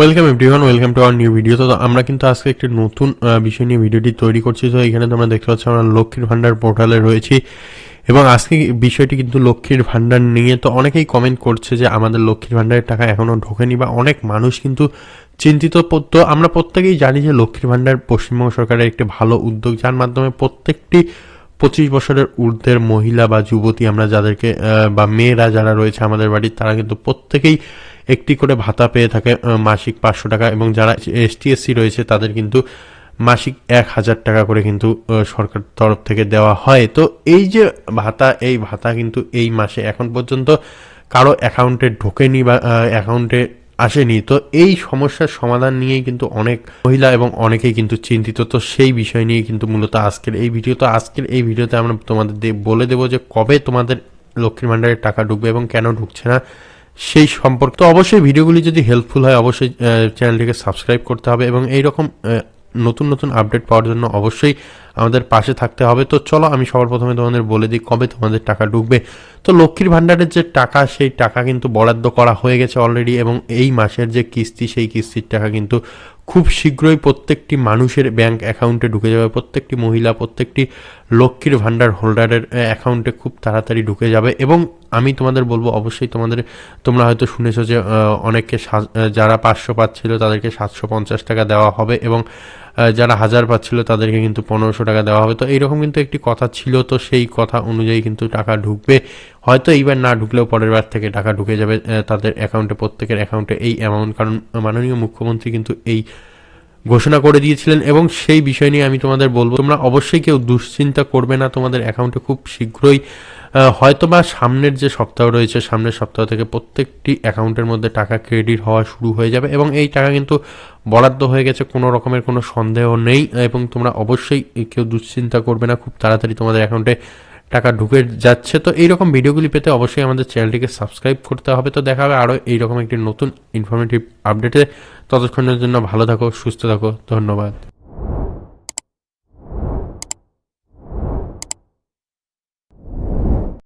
Welcome everyone welcome to our new video তো আমরা কিন্তু আজকে একটি নতুন বিষয় নিয়ে ভিডিওটি তৈরি করছি। তো এখানে তোমরা দেখতে পাচ্ছ আমরা লক্ষ্মীর ভান্ডার পোর্টালে রয়েছি। এবং আজকে বিষয়টি কিন্তু লক্ষ্মীর ভান্ডার নিয়ে তো অনেকেই কমেন্ট করছে যে আমাদের লক্ষ্মীর ভান্ডারের টাকা এখনও ঢোকেনি বা অনেক মানুষ কিন্তু চিন্তিত। তো আমরা প্রত্যেকেই জানি যে লক্ষ্মীর ভান্ডার পশ্চিমবঙ্গ সরকারের একটি ভালো উদ্যোগ, যার মাধ্যমে প্রত্যেকটি পঁচিশ বছরের ঊর্ধ্বের মহিলা বা যুবতী আমরা যাদেরকে বা মেয়েরা যারা রয়েছে আমাদের বাড়ির, তারা কিন্তু প্রত্যেকেই একটি করে ভাতা পেয়ে থাকে মাসিক পাঁচশো টাকা এবং যারা এসটি এসসি রয়েছে তাদের কিন্তু মাসিক এক হাজার টাকা করে কিন্তু সরকার তরফ থেকে দেওয়া হয়। তো এই যে ভাতা, এই ভাতা কিন্তু এই মাসে এখন পর্যন্ত কারও অ্যাকাউন্টে ঢোকেনি বা অ্যাকাউন্টে আসেনি। তো এই সমস্যার সমাধান নিয়েই কিন্তু অনেক মহিলা এবং অনেকেই কিন্তু চিন্তিত। তো সেই বিষয় নিয়ে কিন্তু মূলত আজকের এই ভিডিও। তো আজকের এই ভিডিওতে আমরা তোমাদের বলে দেবো যে কবে তোমাদের লক্ষ্মীর ভান্ডারের টাকা ঢুকবে এবং কেন ঢুকছে না। সেই সম্পর্ক। তো অবশ্যই ভিডিওগুলি যদি হেল্পফুল হয়, অবশ্যই চ্যানেলটিকে সাবস্ক্রাইব করতে হবে এবং এইরকম নতুন নতুন আপডেট পাওয়ার জন্য অবশ্যই আমাদের পাশে থাকতে হবে। তো চলো আমি সবার প্রথমে তোমাদের বলে দিই কবে তোমাদের টাকা ঢুকবে। তো লক্ষ্মীর ভান্ডারের যে টাকা, সেই টাকা কিন্তু বরাদ্দ করা হয়ে গেছে অলরেডি এবং এই মাসের যে কিস্তি, সেই কিস্তির টাকা কিন্তু খুব শীঘ্রই প্রত্যেকটি মানুষের ব্যাংক অ্যাকাউন্টে ঢুকে যাবে। প্রত্যেকটি মহিলা, প্রত্যেকটি লক্ষ্মীর ভান্ডার হোল্ডারের অ্যাকাউন্টে খুব তাড়াতাড়ি ঢুকে যাবে এবং আমি তোমাদের বলব, অবশ্যই তোমাদের, তোমরা হয়তো শুনেছো যে অনেককে যারা পাঁচশো পাচ্ছিল তাদেরকে সাতশো পঞ্চাশ টাকা দেওয়া হবে এবং যারা হাজার পাচ্ছিল তাদেরকে কিন্তু পনেরোশো টাকা দেওয়া হবে। তো এইরকম কিন্তু একটি কথা ছিল, তো সেই কথা অনুযায়ী কিন্তু টাকা ঢুকবে। হয়তো এইবার না ঢুকলেও পরের বার থেকে টাকা ঢুকে যাবে তাদের অ্যাকাউন্টে প্রত্যেকের অ্যাকাউন্টে এই অ্যামাউন্ট কারণ মাননীয় মুখ্যমন্ত্রী কিন্তু এই ঘোষণা করে দিয়েছিলেন এবং সেই বিষয় নিয়ে আমি তোমাদের বলব তোমরা অবশ্যই কেউ দুশ্চিন্তা করবে না তোমাদের অ্যাকাউন্টে খুব শীঘ্রই আহ, হয়তোবা সামনের যে সপ্তাহ রয়েছে সামনের সপ্তাহ থেকে প্রত্যেকটি অ্যাকাউন্টের মধ্যে টাকা ক্রেডিট হওয়া শুরু হয়ে যাবে এবং এই টাকা কিন্তু বরাদ্দ হয়ে গেছে কোনো রকমের কোনো সন্দেহ নেই এবং তোমরা অবশ্যই কেউ দুশ্চিন্তা করবে না খুব তাড়াতাড়ি তোমাদের অ্যাকাউন্টে টাকা ঢুকে যাচ্ছে, তো এইরকম ভিডিওগুলি পেতে অবশ্যই আমাদের চ্যানেলটিকে সাবস্ক্রাইব করতে হবে। তো দেখা হবে আরও এইরকম একটি নতুন ইনফরমেটিভ আপডেটে ততক্ষণের জন্য ভালো থাকো, সুস্থ থাকো, ধন্যবাদ।